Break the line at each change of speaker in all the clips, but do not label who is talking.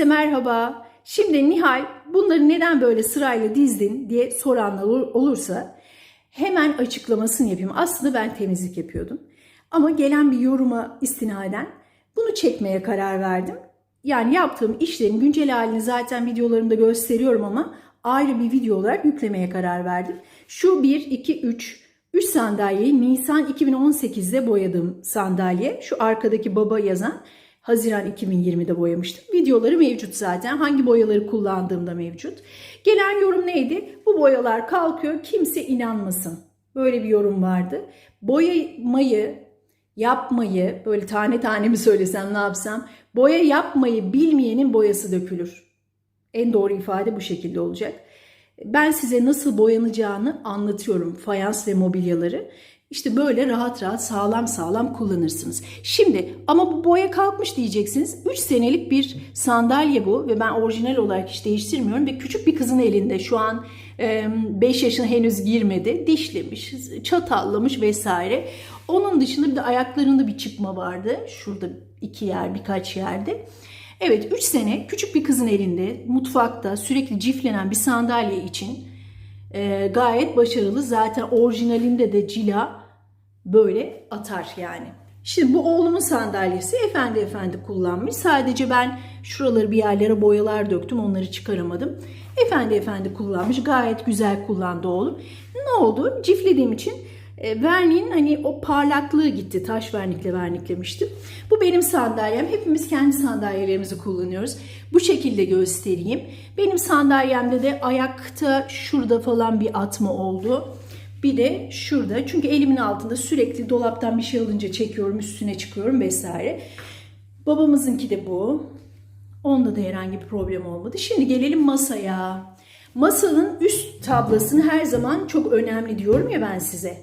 Herkese merhaba. Şimdi Nihal bunları neden böyle sırayla dizdin diye soranlar ol- olursa hemen açıklamasını yapayım. Aslında ben temizlik yapıyordum. Ama gelen bir yoruma istinaden bunu çekmeye karar verdim. Yani yaptığım işlerin güncel halini zaten videolarımda gösteriyorum ama ayrı bir video olarak yüklemeye karar verdim. Şu 1, 2, 3, 3 sandalyeyi Nisan 2018'de boyadığım sandalye. Şu arkadaki baba yazan Haziran 2020'de boyamıştım. Videoları mevcut zaten. Hangi boyaları kullandığımda mevcut. Gelen yorum neydi? Bu boyalar kalkıyor kimse inanmasın. Böyle bir yorum vardı. Boyamayı, yapmayı, böyle tane tane mi söylesem ne yapsam. Boya yapmayı bilmeyenin boyası dökülür. En doğru ifade bu şekilde olacak. Ben size nasıl boyanacağını anlatıyorum fayans ve mobilyaları. İşte böyle rahat rahat sağlam sağlam kullanırsınız. Şimdi ama bu boya kalkmış diyeceksiniz. 3 senelik bir sandalye bu ve ben orijinal olarak hiç değiştirmiyorum ve küçük bir kızın elinde şu an 5 yaşına henüz girmedi. Dişlemiş, çatallamış vesaire. Onun dışında bir de ayaklarında bir çıkma vardı. Şurada iki yer birkaç yerde. Evet 3 sene küçük bir kızın elinde mutfakta sürekli ciflenen bir sandalye için e, gayet başarılı. Zaten orijinalinde de cila böyle atar yani. Şimdi bu oğlumun sandalyesi efendi efendi kullanmış. Sadece ben şuraları bir yerlere boyalar döktüm onları çıkaramadım. Efendi efendi kullanmış. Gayet güzel kullandı oğlum. Ne oldu? Ciflediğim için e, verniğin hani o parlaklığı gitti. Taş vernikle verniklemiştim. Bu benim sandalyem. Hepimiz kendi sandalyelerimizi kullanıyoruz. Bu şekilde göstereyim. Benim sandalyemde de ayakta şurada falan bir atma oldu. Bir de şurada. Çünkü elimin altında sürekli dolaptan bir şey alınca çekiyorum, üstüne çıkıyorum vesaire. Babamızınki de bu. Onda da herhangi bir problem olmadı. Şimdi gelelim masaya. Masanın üst tablasını her zaman çok önemli diyorum ya ben size.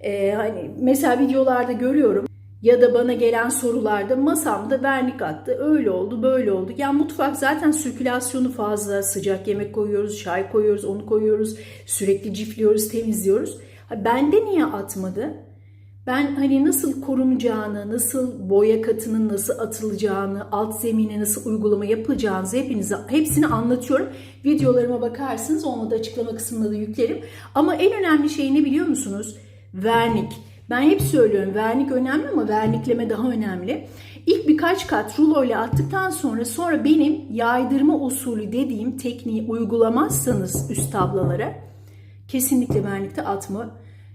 Ee, hani mesela videolarda görüyorum ya da bana gelen sorularda masamda vernik attı. Öyle oldu, böyle oldu. Ya mutfak zaten sirkülasyonu fazla. Sıcak yemek koyuyoruz, çay koyuyoruz, onu koyuyoruz. Sürekli cifliyoruz, temizliyoruz. Ha, bende niye atmadı? Ben hani nasıl korunacağını, nasıl boya katının nasıl atılacağını, alt zemine nasıl uygulama yapılacağınızı hepinize hepsini anlatıyorum. Videolarıma bakarsınız, onu da açıklama kısmında da yüklerim. Ama en önemli şey ne biliyor musunuz? Vernik. Ben hep söylüyorum vernik önemli ama vernikleme daha önemli. İlk birkaç kat rulo ile attıktan sonra sonra benim yaydırma usulü dediğim tekniği uygulamazsanız üst tablalara kesinlikle vernikte atma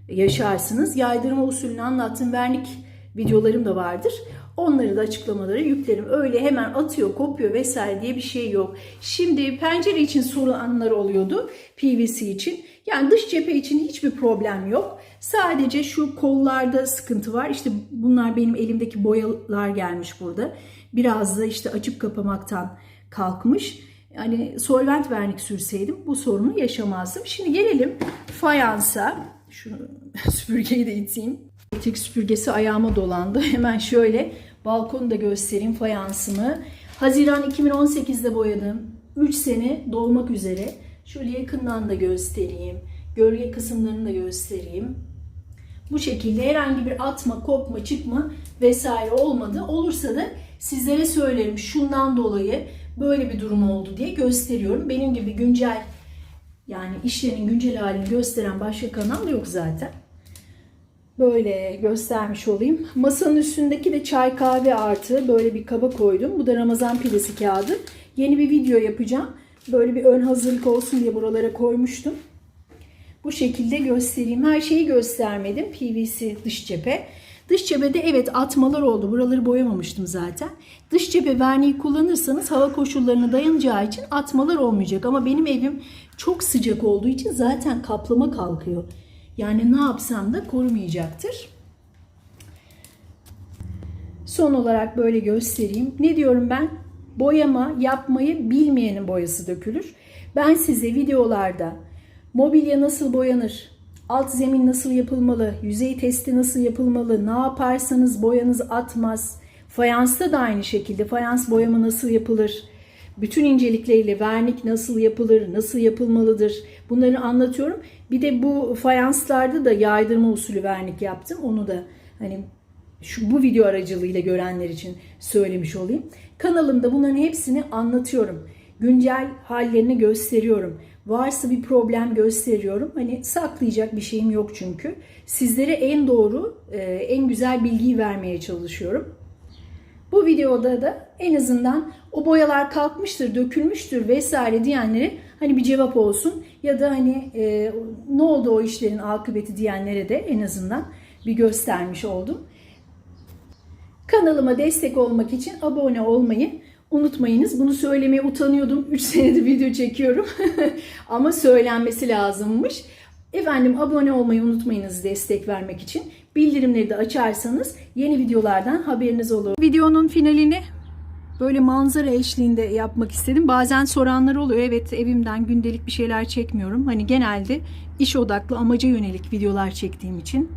yaşarsınız. Yaydırma usulünü anlattığım vernik videolarım da vardır. Onları da açıklamalara yüklerim. Öyle hemen atıyor, kopuyor vesaire diye bir şey yok. Şimdi pencere için sorulanlar oluyordu. PVC için. Yani dış cephe için hiçbir problem yok. Sadece şu kollarda sıkıntı var. İşte bunlar benim elimdeki boyalar gelmiş burada. Biraz da işte açıp kapamaktan kalkmış. Yani solvent vernik sürseydim bu sorunu yaşamazdım. Şimdi gelelim fayansa. Şunu süpürgeyi de iteyim. Elektrik süpürgesi ayağıma dolandı. Hemen şöyle balkonu da göstereyim fayansımı. Haziran 2018'de boyadım. 3 sene dolmak üzere. Şöyle yakından da göstereyim. Gölge kısımlarını da göstereyim. Bu şekilde herhangi bir atma, kopma, çıkma vesaire olmadı. Olursa da sizlere söylerim şundan dolayı böyle bir durum oldu diye gösteriyorum. Benim gibi güncel yani işlerin güncel halini gösteren başka kanal yok zaten. Böyle göstermiş olayım. Masanın üstündeki de çay kahve artı böyle bir kaba koydum. Bu da Ramazan pidesi kağıdı. Yeni bir video yapacağım. Böyle bir ön hazırlık olsun diye buralara koymuştum. Bu şekilde göstereyim. Her şeyi göstermedim. PVC dış cephe. Dış cephede evet atmalar oldu. Buraları boyamamıştım zaten. Dış cephe verniği kullanırsanız hava koşullarına dayanacağı için atmalar olmayacak. Ama benim evim çok sıcak olduğu için zaten kaplama kalkıyor. Yani ne yapsam da korumayacaktır. Son olarak böyle göstereyim. Ne diyorum ben? Boyama yapmayı bilmeyenin boyası dökülür. Ben size videolarda mobilya nasıl boyanır, alt zemin nasıl yapılmalı, yüzey testi nasıl yapılmalı, ne yaparsanız boyanız atmaz. Fayansta da aynı şekilde fayans boyama nasıl yapılır, bütün incelikleriyle vernik nasıl yapılır, nasıl yapılmalıdır bunları anlatıyorum. Bir de bu fayanslarda da yaydırma usulü vernik yaptım. Onu da hani şu bu video aracılığıyla görenler için söylemiş olayım. Kanalımda bunların hepsini anlatıyorum. Güncel hallerini gösteriyorum. Varsa bir problem gösteriyorum. Hani saklayacak bir şeyim yok çünkü. Sizlere en doğru, e, en güzel bilgiyi vermeye çalışıyorum. Bu videoda da en azından o boyalar kalkmıştır, dökülmüştür vesaire diyenlere hani bir cevap olsun ya da hani e, ne oldu o işlerin akıbeti diyenlere de en azından bir göstermiş oldum. Kanalıma destek olmak için abone olmayı unutmayınız. Bunu söylemeye utanıyordum. 3 senedir video çekiyorum. Ama söylenmesi lazımmış. Efendim abone olmayı unutmayınız destek vermek için. Bildirimleri de açarsanız yeni videolardan haberiniz olur. Videonun finalini böyle manzara eşliğinde yapmak istedim. Bazen soranlar oluyor. Evet evimden gündelik bir şeyler çekmiyorum. Hani genelde iş odaklı amaca yönelik videolar çektiğim için.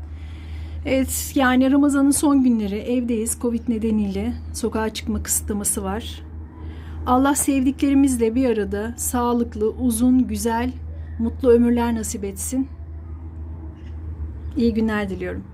Evet yani Ramazan'ın son günleri evdeyiz. Covid nedeniyle sokağa çıkma kısıtlaması var. Allah sevdiklerimizle bir arada sağlıklı, uzun, güzel, mutlu ömürler nasip etsin. İyi günler diliyorum.